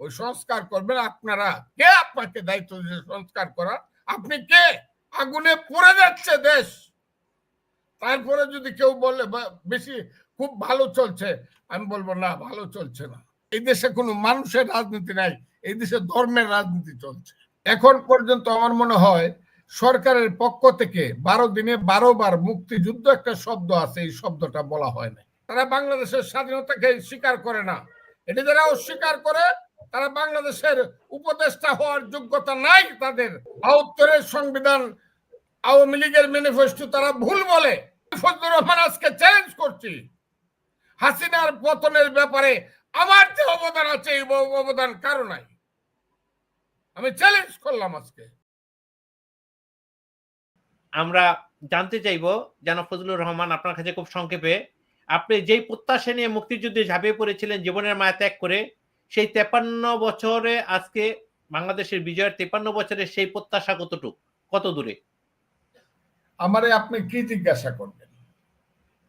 ওই সংস্কার করবেন আপনারা। কে আপনাকে দায়িত্ব দিয়েছে সংস্কার করার? আপনি কে? আগুনে পড়ে যাচ্ছে দেশ। তারপরে যদি কেউ বলে বেশি খুব ভালো চলছে, আমি বলব, না, ভালো চলছে না। এই দেশে কোনো মানুষের রাজনীতি নাই, এই দেশে ধর্মের রাজনীতি চলছে। এখন পর্যন্ত আমার মনে হয়, সরকারের পক্ষ থেকে বারো দিনে বারো বার মুক্তিযুদ্ধ একটা শব্দ আছে, এই শব্দটা বলা হয় না তারা বাংলাদেশের স্বাধীনতাকে স্বীকার করে না। এটা যারা অস্বীকার করে তারা বাংলাদেশের উপদেষ্টা হওয়ার যোগ্যতা নাই তাদের। বাহাত্তরের সংবিধান আওয়ামী লীগের ম্যানিফেস্টো তারা ভুল বলে। ফজলুর রহমান আজকে চ্যালেঞ্জ করছি। হাসিনার পতনের ব্যাপারে আমার যে অবদান আছে, এই অবদান কারও নাই। আমি চ্যালেঞ্জ করলাম আজকে। আমরা জানতে চাইব যেন ফজলুর রহমান আপনার কাছে খুব সংক্ষেপে, আপনি যেই প্রত্যাশা নিয়ে মুক্তিযুদ্ধে ঝাঁপিয়ে পড়েছিলেন, জীবনের মায়া ত্যাগ করে সেই তেপান্ন বছরে আজকে বাংলাদেশের বিজয়ের তেপান্ন বছরের সেই প্রত্যাশা কতটুকু? কত দূরে? আমারে আপনি কি জিজ্ঞাসা করবেন?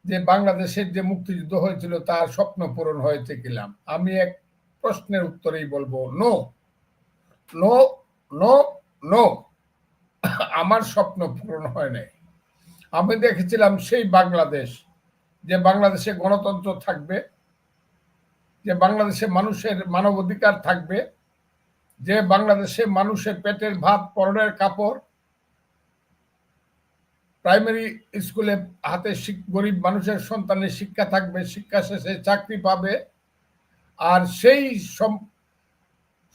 যে বাংলাদেশের যে মুক্তিযুদ্ধ হয়েছিল তার স্বপ্ন পূরণ হয়েছে কিলাম? আমি এক প্রশ্নের উত্তরেই বলব, নো নো নো নো। আমার স্বপ্ন পূরণ হয় নাই। আমি দেখেছিলাম সেই বাংলাদেশ, যে বাংলাদেশে গণতন্ত্র থাকবে যে বাংলাদেশে মানুষের মানবাধিকার থাকবে, যে বাংলাদেশে মানুষের পেটের ভাত, পরনের কাপড়, প্রাইমারি স্কুলে হাতে গরিব মানুষের সন্তানের শিক্ষা থাকবে, শিক্ষা শেষে চাকরি পাবে, আর সেই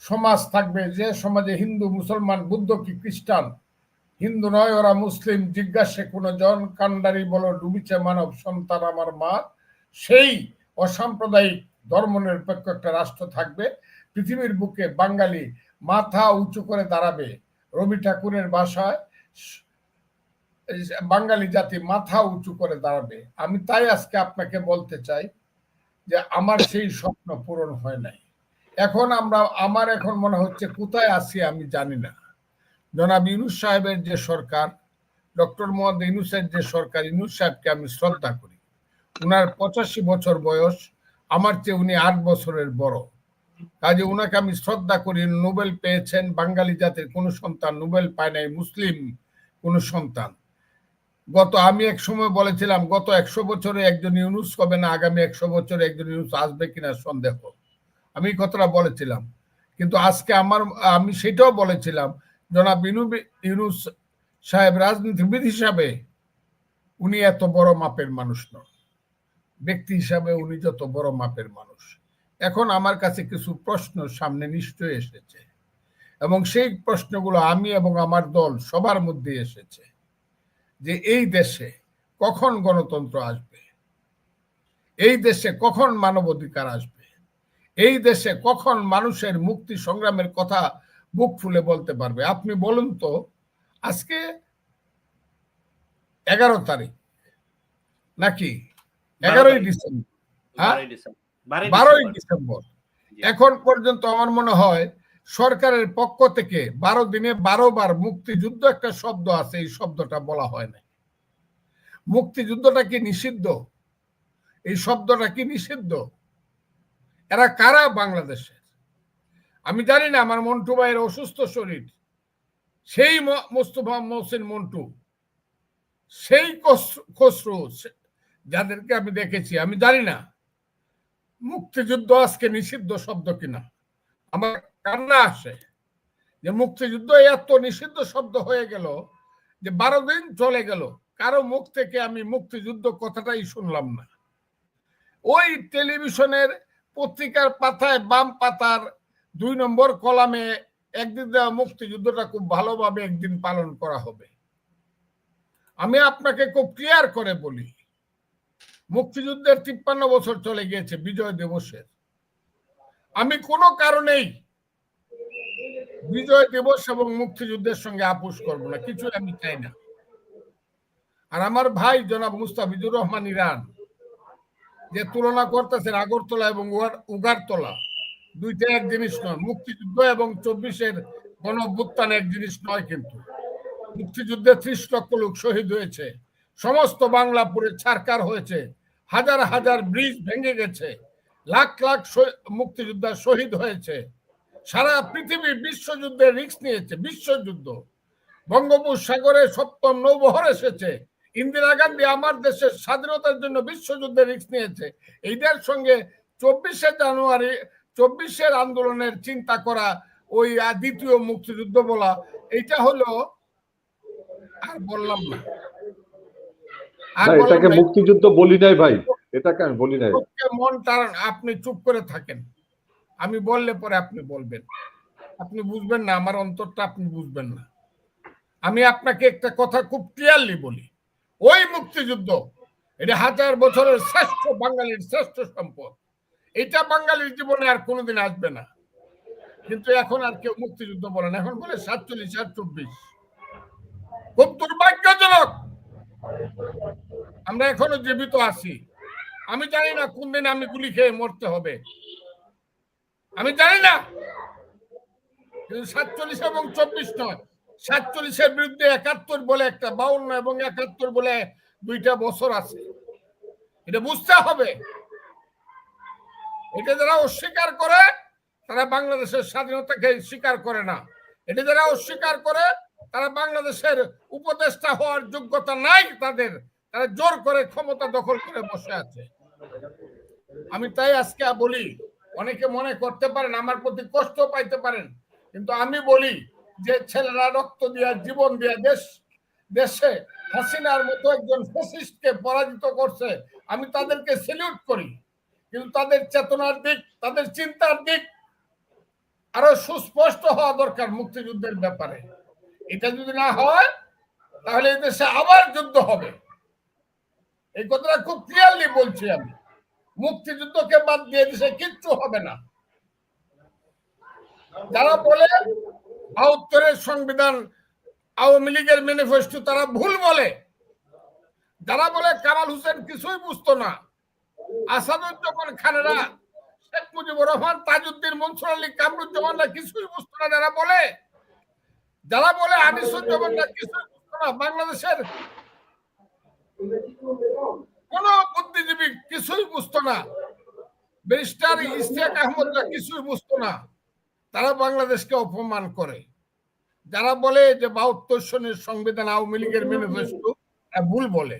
সমাজ থাকবে যে সমাজে হিন্দু, মুসলমান, বুদ্ধ কি খ্রিস্টান, হিন্দু নয়, ওরা মুসলিম, জিজ্ঞাসে কোনো জন, কান্ডারি বলো, ডুবিছে মানব সন্তান আমার মা, সেই অসাম্প্রদায়িক ধর্মনিরপেক্ষ একটা রাষ্ট্র থাকবে। পৃথিবীর বুকে বাঙালি মাথা উঁচু করে দাঁড়াবে রবি ঠাকুরের বাসায়। বাঙালি জাতি মাথা উঁচু করে দাঁড়াবে। আমি তাই আজকে আপনাকে বলতে চাই যে আমার সেই স্বপ্ন পূরণ হয় নাই। এখন আমরা, আমার এখন মনে হচ্ছে কোথায় আছি আমি জানি না। জনাব ইনুস সাহেবের যে সরকার, ডক্টর মোহাম্মদ ইনুসের যে সরকার ইনুস সাহেবকে আমি শ্রদ্ধা করি। উনার পঁচাশি বছর বয়স আমার চেয়ে উনি আট বছরের বড়। কাজে উনাকে আমি শ্রদ্ধা করি, নোবেল পেয়েছেন, বাঙালি জাতির কোনো সন্তান, নোবেল পায় নাই, মুসলিম কোনো সন্তান। গত আমি এক সময় বলেছিলাম, গত একশো বছরে একজন ইউনুস হবে না আগামী একশো বছরে একজন ইউনুস আসবে কিনা সন্দেহ। আমি কথাটা বলেছিলাম। কিন্তু আজকে আমার, আমি সেটাও বলেছিলাম, জনাব ইউনুস সাহেব, রাজনীতিবিদ হিসাবে উনি এত বড় মাপের মানুষ নন। ব্যক্তি হিসাবে উনি যত বড় মাপের মানুষ। এখন আমার কাছে কিছু প্রশ্ন সামনে নিশ্চয় এসেছে। এবং সেই প্রশ্নগুলো আমি এবং আমার দল সবার মধ্যে এসেছে যে এই দেশে কখন গণতন্ত্র আসবে? এই দেশে কখন মানবাধিকার আসবে? এই দেশে কখন মানুষের মুক্তি সংগ্রামের কথা বুক ফুলে বলতে পারবে? আপনি বলুন তো, আজকে এগারো তারিখ নাকি এগারোই ডিসেম্বর। হ্যাঁ? বারোই ডিসেম্বর। এখন পর্যন্ত আমার মনে হয় সরকারের পক্ষ থেকে বারো দিনে বারো বার মুক্তিযুদ্ধ একটা শব্দ আছে এই শব্দটা বলা হয় না মুক্তিযুদ্ধটা কি নিষিদ্ধ? এই শব্দটা কি নিষিদ্ধ? এরা কারা বাংলাদেশের আমি জানি না আমার মন্টু ভাইয়ের অসুস্থ শরীর। সেই মোস্তফা মহসিন মন্টু। সেই খসরু যাদেরকে আমি দেখেছি, আমি জানি না। মুক্তিযুদ্ধ আজকে নিষিদ্ধ শব্দ কিনা? আমার কান্না আসে যে মুক্তিযুদ্ধ এত নিষিদ্ধ শব্দ হয়ে গেল যে বারো দিন চলে গেল। কারও মুখ থেকে আমি মুক্তিযুদ্ধ কথাটাই শুনলাম না। ওই টেলিভিশনের পত্রিকার পাতায় বাম পাতার দুই নম্বর কলামে একদিন দেওয়া মুক্তিযুদ্ধটা খুব ভালোভাবে একদিন পালন করা হবে। আমি আপনাকে খুব ক্লিয়ার করে বলি মুক্তিযুদ্ধের তিপ্পান্ন বছর চলে গিয়েছে বিজয় দিবসের। আমি কোনো কারণেই বিজয় দিবস এবং মুক্তিযুদ্ধের সঙ্গে আপোষ করব না কিছু আমি চাই না। আর আমার ভাই জনাব মুস্তাফিজুর রহমান ইরান, যে তুলনা করতেছেন আগরতলা এবং উগারতলা, দুইটা এক জিনিস নয়, মুক্তিযুদ্ধ এবং চব্বিশের গণ এক জিনিস নয় কিন্তু। মুক্তিযুদ্ধে ত্রিশ লক্ষ লোক শহীদ হয়েছে। সমস্ত বাংলাপুরে ছারকার হয়েছে। হাজার হাজার ব্রিজ ভেঙে গেছে। লাখ লাখ মুক্তিযোদ্ধা শহীদ হয়েছে। সারা পৃথিবী বিশ্বযুদ্ধে রিস্ক নিয়েছে, বিশ্বযুদ্ধ। বঙ্গোপসাগরে সপ্তম নৌবহর এসেছে। ইন্দিরা গান্ধী আমার দেশের স্বাধীনতার জন্য বিশ্বযুদ্ধে রিক্স নিয়েছে। এইটার সঙ্গে চব্বিশে জানুয়ারি, চব্বিশের আন্দোলনের চিন্তা করা ওই দ্বিতীয় মুক্তিযুদ্ধ বলা এটা হলো, আর বললাম না। আর এটাকে মুক্তিযুদ্ধ বলি নাই ভাই। এটাকে আমি বলি নাই। মন টান আপনি চুপ করে থাকেন। আমি বললে পরে আপনি বলবেন। আপনি বুঝবেন না আমার অন্তরটা আপনি বুঝবেন না। আমি আপনাকে একটা কথা খুব ক্লিয়ারলি বলি। ওই মুক্তিযুদ্ধ এটা হাজার বছরের শ্রেষ্ঠ বাঙালির শ্রেষ্ঠ সম্পদ। এটা বাঙালির জীবনে আর কোনোদিন আসবে না। কিন্তু এখন আর কেউ মুক্তিযুদ্ধ বলে না। এখন বলে সাতচল্লিশ আর চব্বিশ। খুব দুর্ভাগ্যজনক। আমরা এখনও জীবিত আছি। আমি জানি না কোন দিন আমি গুলি খেয়ে মরতে হবে। আমি জানি না। সাতচল্লিশ এবং চব্বিশ নয়। সাতচল্লিশের বিরুদ্ধে একাত্তর বলে একটা বাউন্ন এবং একাত্তর বলে দুইটা বছর আছে। এটা বুঝতে হবে। এটা যারা অস্বীকার করে, তারা বাংলাদেশের স্বাধীনতাকে স্বীকার করে না। এটা যারা অস্বীকার করে তারা বাংলাদেশের উপদেষ্টা হওয়ার যোগ্যতা নাই তাদের। তারা জোর করে ক্ষমতা দখল করে বসে আছে। আমি তাই আজকে বলি, অনেকে মনে করতে পারেন, আমার প্রতি কষ্ট পাইতে পারেন, কিন্তু আমি বলি যে ছেলেরা রক্ত দিয়া, জীবন দিয়া দেশ, দেশে হাসিনার মতো একজন ফ্যাসিস্টকে পরাজিত করছে, আমি তাদেরকে সেলিউট করি। কিন্তু তাদের চেতনার দিক, তাদের চিন্তার দিক আরও সুস্পষ্ট হওয়া দরকার মুক্তিযুদ্ধের ব্যাপারে। এটা যদি না হয়, তাহলে দেশে আবার যুদ্ধ হবে। এই কথাটা খুব ক্লিয়ারলি বলছি আমি। মুক্তিযুদ্ধকে বাদ দিয়ে দেশে কিচ্ছু হবে না। যারা বলে বাহাত্তরের সংবিধান আওয়ামী লীগের ম্যানিফেস্টো তারা ভুল বলে। যারা বলে কামাল হোসেন কিছুই বুঝতো না। আসাদুজ্জামান খানেরা, শেখ মুজিবুর রহমান, তাজউদ্দিন মনসুর আলী কামরুজ্জামানরা কিছুই বুঝতো না যারা বলে। যারা বলে আনিসুজ্জামানরা বাংলাদেশের কোন বুদ্ধিজীবী কিছুই বুঝতো না। ব্যারিস্টার ইশতিয়াক আহমদরা কিছুই বুঝতো না। তারা বাংলাদেশকে অপমান করে। যারা বলে যে বাহাত্তর সনের সংবিধান আওয়ামী লীগের ম্যানিফেস্টো ভুল বলে।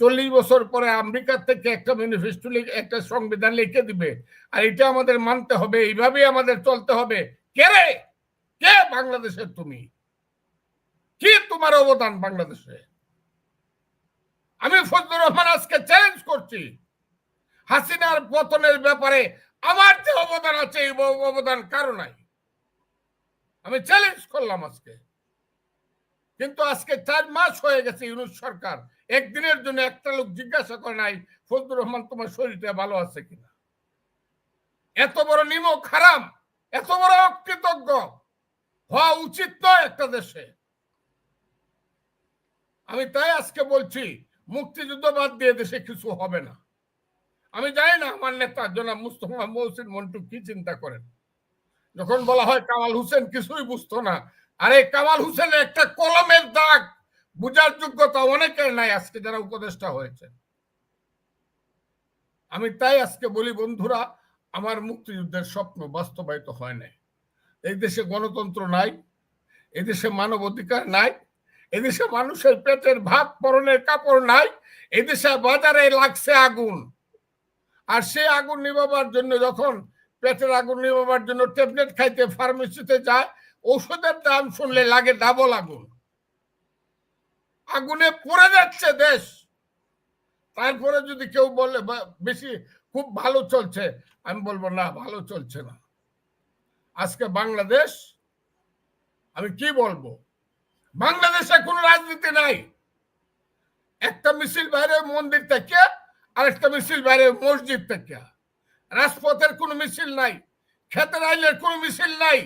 চল্লিশ বছর পরে আমেরিকার থেকে একটা ম্যানিফেস্টো একটা সংবিধান লিখে দিবে। আর এটা আমাদের মানতে হবে, এইভাবেই আমাদের চলতে হবে। কে রে? কে বাংলাদেশের তুমি? কি তোমার অবদান বাংলাদেশে? আমি ফজলুর রহমান আজকে চ্যালেঞ্জ করছি। হাসিনার পতনের ব্যাপারে আমার যে অবদান আছে, এই অবদান কারও নাই। আমি চ্যালেঞ্জ করলাম আজকে। কিন্তু আজকে চার মাস হয়ে গেছে ইউনুস সরকার। একদিনের জন্য একটা লোক জিজ্ঞাসা করে নাই, ফজলুর রহমান তোমার শরীরটা ভালো আছে কিনা? এত বড় নিমক খারাপ এত বড় অকৃতজ্ঞ। হওয়া উচিত নয় একটা দেশে। আমি তাই আজকে বলছি, মুক্তিযুদ্ধ বাদ দিয়ে দেশে কিছু হবে না। আমি জানি না আমার নেতা জনাব মুস্তফা মহসিন মন্টু কি চিন্তা করেন। যখন বলা হয় কামাল হোসেন, কিছুই বুঝতো না। আরে কামাল হোসেনের একটা কলমের দাগ বুঝার যোগ্যতা অনেকের নাই আজকে যারা উপদেষ্টা হয়েছে আমি তাই আজকে বলি, বন্ধুরা, আমার মুক্তিযুদ্ধের স্বপ্ন বাস্তবায়িত হয় নাই। এই দেশে গণতন্ত্র নাই এদেশে দেশে মানব অধিকার নাই এদেশে মানুষের পেটের ভাত পরনের কাপড় নাই এদেশে বাজারে লাগছে আগুন। আর সেই আগুন নিবাবার জন্য যখন পেটের আগুন নিবাবার জন্য ট্যাবলেট খাইতে ফার্মেসিতে যায়, ঔষধের দাম শুনলে লাগে ডাবল আগুন। আগুনে পড়ে যাচ্ছে দেশ। তারপরে যদি কেউ বলে বেশি খুব ভালো চলছে, আমি বলব, না, ভালো চলছে না। আজকে বাংলাদেশ, আমি কি বলব? বাংলাদেশে কোনো রাজনীতি নাই। একটা মিছিল বাইরে মন্দির থেকে, আরেকটা মিছিল বাইরে মসজিদ থেকে। রাজপথের কোনো মিছিল নাই খেতের আইলের কোনো মিছিল নাই,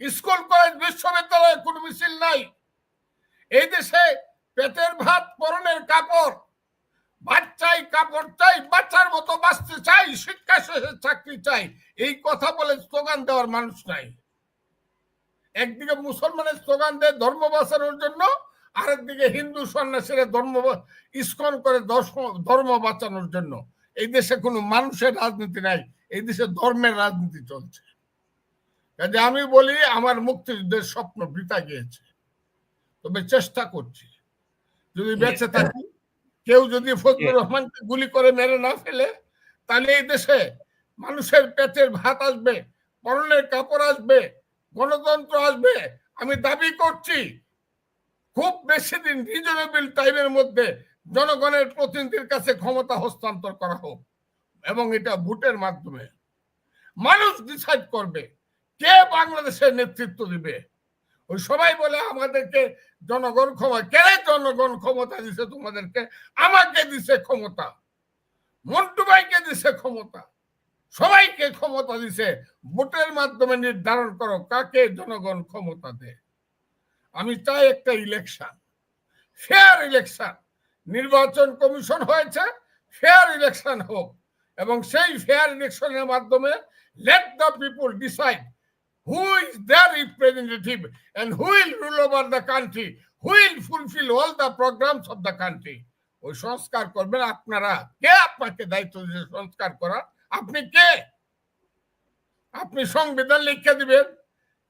স্কুল, কলেজ, বিশ্ববিদ্যালয়ের কোনো মিছিল নাই। এই দেশে পেটের ভাত, পরনের কাপড় বাচ্চাই কাপড় চাই বাচ্চার মতো বাঁচতে চাই শিক্ষা শেষে চাকরি চাই। এই কথা বলে স্লোগান দেওয়ার মানুষ নাই। একদিকে মুসলমানের স্লোগান দেয় ধর্ম বাঁচানোর জন্য আরেকদিকে হিন্দু সন্ন্যাসীরা ধর্ম ইস্কন করে ধর্ম বাঁচানোর জন্য। এই দেশে কোনো মানুষের রাজনীতি নাই এই দেশে ধর্মের রাজনীতি চলছে। কাজে আমি বলি আমার মুক্তিযুদ্ধের স্বপ্ন বৃথা গিয়েছে। তবে চেষ্টা করছি। যদি বেঁচে থাকি কেউ যদি ফজলুর রহমানকে গুলি করে মেরে না ফেলে তাহলে এই দেশে মানুষের পেটের ভাত আসবে পরনের কাপড় আসবে গণতন্ত্র আসবে। আমি দাবি করছি খুব বেশি দিন রিজনেবল টাইমের মধ্যে জনগণের প্রতিনিধির কাছে ক্ষমতা হস্তান্তর করা হোক এবং এটা ভোটের মাধ্যমে। মানুষ ডিসাইড করবে কে বাংলাদেশের নেতৃত্ব দিবে? ওই সবাই বলে আমাদেরকে জনগণ ক্ষমতা কে জনগণ ক্ষমতা দিছে তোমাদেরকে? আমাকে দিছে ক্ষমতা। মন্টু ভাইকে দিছে ক্ষমতা। সবাইকে ক্ষমতা দিছে। ভোটের মাধ্যমে নির্ধারণ করো কাকে জনগণ ক্ষমতা দেয় আমি চাই একটা ইলেকশন। Fair election. নির্বাচন কমিশন হয়েছে, ফেয়ার ইলেকশন হোক। এবং সেই ফেয়ার ইলেকশনের মাধ্যমে let the people decide who is their representative and who will rule over the country? Who will fulfill all the programs of the country? ওই সংস্কার করবেন আপনারা। কে আপনাকে দায়িত্ব দিয়েছে সংস্কার করা আপনি কে? আপনি সংবিধান লিখে দিবেন।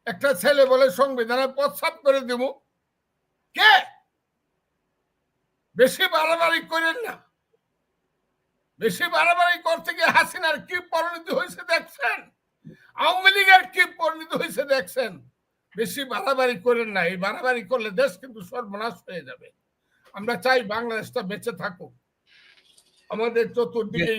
একটা ছেলে বলে সংবিধানে প্রস্তাব করে দিব। কে? বেশি বাড়াবাড়ি করেন না। বেশি বাড়াবাড়ি করতে গিয়ে হাসিনার কি পরিণতি হয়েছে দেখছেন? আওয়ামী লীগের কি পরিণত হয়েছে দেখছেন? বেশি বাড়াবাড়ি করেন না। এই বাড়াবাড়ি করলে দেশ কিন্তু সর্বনাশ হয়ে যাবে। আমরা চাই বাংলাদেশটা বেঁচে থাকুক। আমাদের চতুর্দিকে